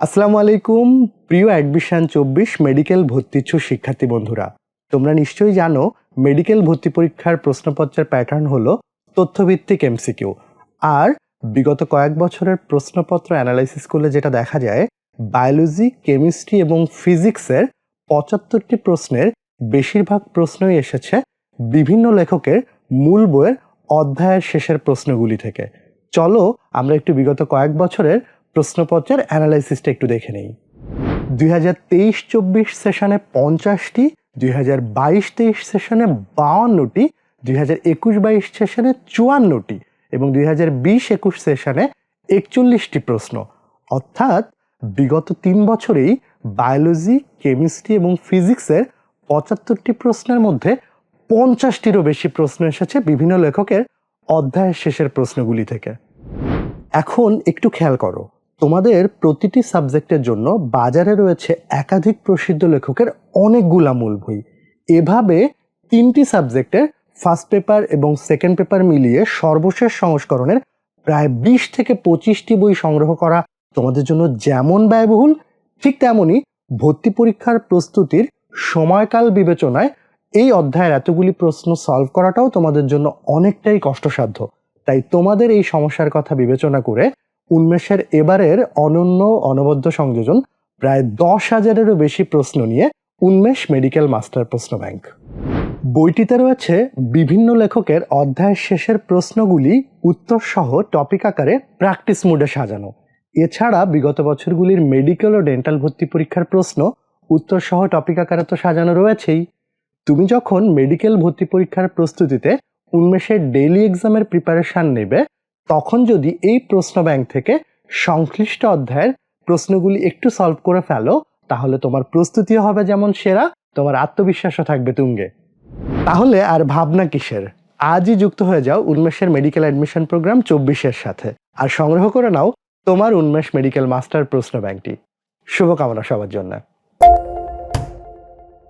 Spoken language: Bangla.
আসসালামু আলাইকুম, প্রিয় অ্যাডমিশন চব্বিশ মেডিকেল ভর্তিচ্ছু শিক্ষার্থী বন্ধুরা। তোমরা নিশ্চয়ই জানো, মেডিকেল ভর্তি পরীক্ষার প্রশ্নপত্রের প্যাটার্ন হলো তথ্যভিত্তিক এমসিকিউ আর বিগত কয়েক বছরের প্রশ্নপত্র অ্যানালাইসিস করলে যেটা দেখা যায়, বায়োলজি, কেমিস্ট্রি এবং ফিজিক্সের পঁচাত্তরটি প্রশ্নের বেশিরভাগ প্রশ্নই এসেছে বিভিন্ন লেখকের মূল বইয়ের অধ্যায়ের শেষের প্রশ্নগুলি থেকে। চলো, আমরা একটু বিগত কয়েক বছরের প্রশ্নপত্রের অ্যানালাইসিসটা একটু দেখে নেই। দুই হাজার তেইশ চব্বিশ সেশনে পঞ্চাশটি, দুই হাজার বাইশ তেইশ সেশনে বাউান্নটি দুই হাজার একুশ বাইশ সেশনে চুয়ান্নটি এবং দুই হাজার বিশ একুশ সেশনে একচল্লিশটি প্রশ্ন। অর্থাৎ বিগত তিন বছরেই বায়োলজি কেমিস্ট্রি এবং ফিজিক্সের পঁচাত্তরটি প্রশ্নের মধ্যে পঞ্চাশটিরও বেশি প্রশ্ন এসেছে বিভিন্ন লেখকের অধ্যায়ের শেষের প্রশ্নগুলি থেকে। এখন একটু খেয়াল করো। তোমাদের প্রতিটি সাবজেক্টের জন্য বাজারে রয়েছে একাধিক প্রসিদ্ধ লেখকের অনেকগুলা মূল বই এভাবে তিনটি সাবজেক্টের ফার্স্ট পেপার এবং সেকেন্ড পেপার মিলিয়ে সর্বশেষ সংস্করণের প্রায় বিশ থেকে পঁচিশটি বই সংগ্রহ করা তোমাদের জন্য যেমন ব্যয়বহুল, ঠিক তেমনই ভর্তি পরীক্ষার প্রস্তুতির সময়কাল বিবেচনায় এই অধ্যায়ের এতগুলি প্রশ্ন সলভ করাটাও তোমাদের জন্য অনেকটাই কষ্টসাধ্য। তাই তোমাদের এই সমস্যার কথা বিবেচনা করে উন্মেষের এবারের অনন্য অনবদ্য সংযোজন প্রায় দশ হাজারেরও বেশি প্রশ্ন নিয়ে উন্মেষ মেডিকেল মাস্টার প্রশ্ন ব্যাংক। বইটিতে রয়েছে বিভিন্ন লেখকের অধ্যায়ের শেষের প্রশ্নগুলি উত্তর সহ টপিক আকারে প্র্যাকটিস মুডে সাজানো। এছাড়া বিগত বছরগুলির মেডিকেল ও ডেন্টাল ভর্তি পরীক্ষার প্রশ্ন উত্তর সহ টপিক আকারে তো সাজানো রয়েছেই। তুমি যখন মেডিকেল ভর্তি পরীক্ষার প্রস্তুতিতে উন্মেষের ডেইলি এক্সামের প্রিপারেশন নেবে তখন যদি এই প্রশ্ন ব্যাংক থেকে সংশ্লিষ্ট অধ্যায়ের প্রশ্নগুলি একটু সলভ করে ফেলো, তাহলে তোমার প্রস্তুতিও হবে যেমন সেরা, তোমার আত্মবিশ্বাসও থাকবে তুঙ্গে। তাহলে আর ভাবনা কিসের? আজই যুক্ত হয়ে যাও উন্মেষের মেডিকেল অ্যাডমিশন প্রোগ্রাম চব্বিশের সাথে। আর সংগ্রহ করে নাও তোমার উন্মেষ মেডিকেল মাস্টার প্রশ্ন ব্যাংকটি শুভকামনা সবার জন্য।